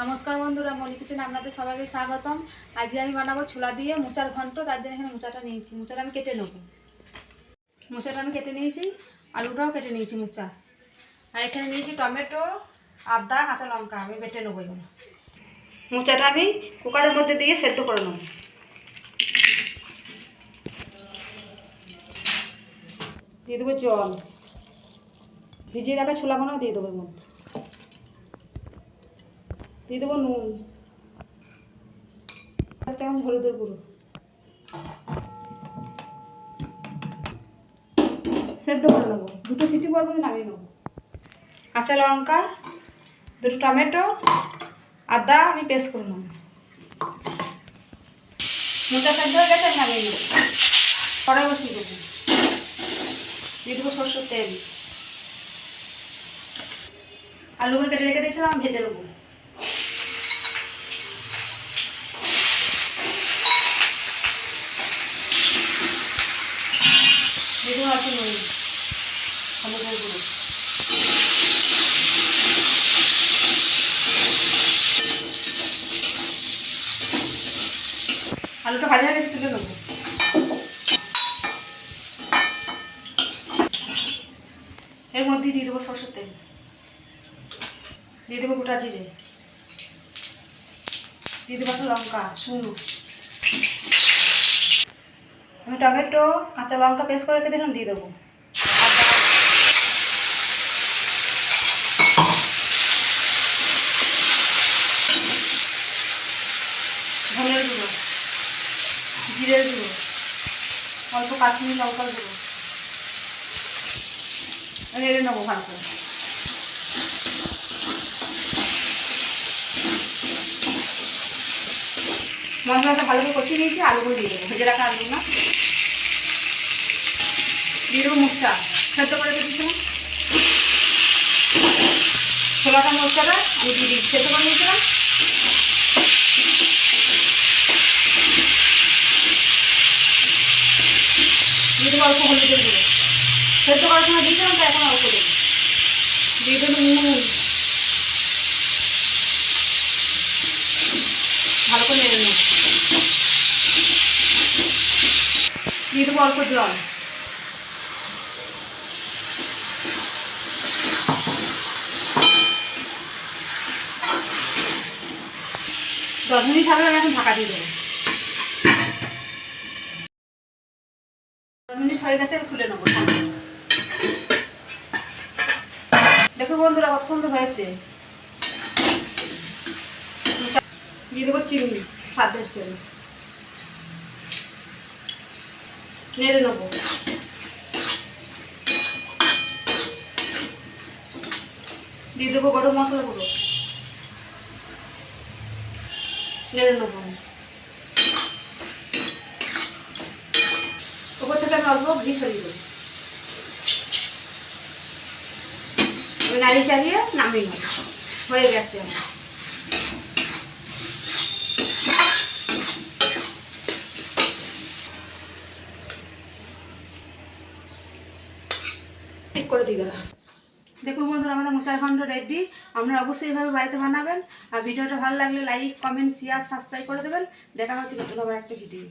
নমস্কার বন্ধুরা মনি কিচেন আপনাদের সবাইকে স্বাগতম। আজকে আমি বানাবো ছোলা দিয়ে মোচার ঘন্ট, তার জন্য এখানে মোচাটা নিয়েছি। মোচাটা আমি কেটে নেব। মোচাটা আমি কেটে নিয়েছি, আলুটাও কেটে নিয়েছি মোচা। আর এখানে নিয়েছি টমেটো, আদা, কাঁচা লঙ্কা, আমি বেটে নেব এগুলো। মোচাটা আমি কুকারের মধ্যে দিয়ে সেদ্ধ করে নেব। দিয়ে দেবো জল। ভিজিয়ে রাখা ছোলাগুলো দিয়ে দেবো এর মধ্যে। দিয়ে দেবো নুন। এক চামচ হলুদের গুঁড়ো। সেদ্ধ করে নেব। দুটো সিটি পর নামিয়ে নেব। কাঁচা লঙ্কা, দুটো টমেটো, আদা আমি পেস্ট করে নেব। মোটা সেদ্ধ হয়ে গেছে, আমি নামিয়ে নেব। কড়াই বসিয়ে দেবো। দিয়ে দেবো সরষের তেল। আলুগুলো কেটে রেখে দিয়েছিলাম ভেজে নেব। দেবো একটু নুন হলুদের গুঁড়ো। আলুটা ভাজা হয়ে গেছে, তুলে নেব। এর মধ্যে দিয়ে দেবো সরষের তেল। দিয়ে দেবো গোটা জিরে। দিয়ে দেবো একটা লঙ্কা, শুকনো। আমি টমেটো, কাঁচা লঙ্কা পেস্ট করে রেখে দিলাম, দিয়ে দেবো। ধনের গুঁড়ো, জিরের গুঁড়ো, অল্প কাশ্মীর লঙ্কার গুঁড়ো। নেড়ে নেব ভালো করে। মশলাটা ভালো করে কষিয়ে নিয়েছি, আলুগুলো দিয়ে দেবো। ভেজে রাখা আলু না দিয়ে দেবো মুখটা। সেদ্ধ করে রেখেছিলাম। ছোলাটা মুখটাটা আমি দিয়ে দিই সেদ্ধ করে নিয়েছিলাম। দিয়ে দেবো অল্প হলুদের গুঁড়ো। সেদ্ধ করার সময় দিয়েছিলাম তো এখন অল্প দেবো। দিয়ে দেবো নুন ভালো করে নেড়ে নেব দিয়ে দেবো অল্প জল। দশ মিনিট আমি এখন ঢাকা দিয়ে দেবো। দশ গেছে খুলে নেব। দেখো বন্ধুরা, কত সুন্দর হয়েছে। দিয়ে দেবো চিনি, স্বাদের জন্য নেড়ে নেব। দিয়ে দেবো গরম মশলা গুঁড়ো নেড়ে নেব ওপর থেকে আমি অল্প ঘি ছড়িয়ে দেবো। নাড়ি চালিয়ে নামিয়ে হয়ে গেছে আমার। ঠিক করে দিবে দেখুন বন্ধুরা, আমাদের মোচার খন্ড রেডি আপনারা অবশ্যই এভাবে বাড়িতে বানাবেন। আর ভিডিওটা ভালো লাগলে লাইক কমেন্ট শেয়ার সাবস্ক্রাইব করে দেবেন। দেখা হচ্ছে নতুন আবার একটা ভিডিও